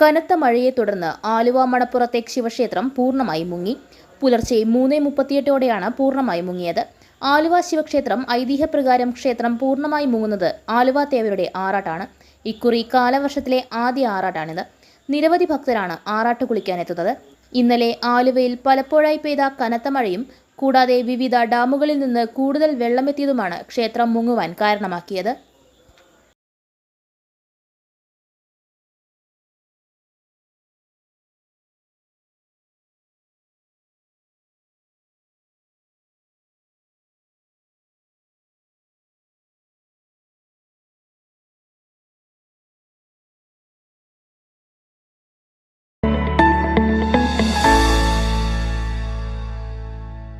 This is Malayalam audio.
കനത്ത മഴയെ തുടർന്ന് ആലുവ മണപ്പുറത്തെ ശിവക്ഷേത്രം പൂർണമായി മുങ്ങി. പുലർച്ചെ മൂന്ന് മുപ്പത്തിയെട്ടോടെയാണ് പൂർണമായി മുങ്ങിയത്. ആലുവ ശിവക്ഷേത്രം ഐതിഹ്യപ്രകാരം ക്ഷേത്രം പൂർണമായി മുങ്ങുന്നത് ആലുവ തേവരുടെ ആറാട്ടാണ്. ഇക്കുറി കാലവർഷത്തിലെ ആദ്യ ആറാട്ടാണിത്. നിരവധി ഭക്തരാണ് ആറാട്ട് കുളിക്കാനെത്തുന്നത്. ഇന്നലെ ആലുവയിൽ പലപ്പോഴായി പെയ്ത കനത്ത മഴയും കൂടാതെ വിവിധ ഡാമുകളിൽ നിന്ന് കൂടുതൽ വെള്ളമെത്തിയതുമാണ് ക്ഷേത്രം മുങ്ങുവാൻ കാരണമാക്കിയത്.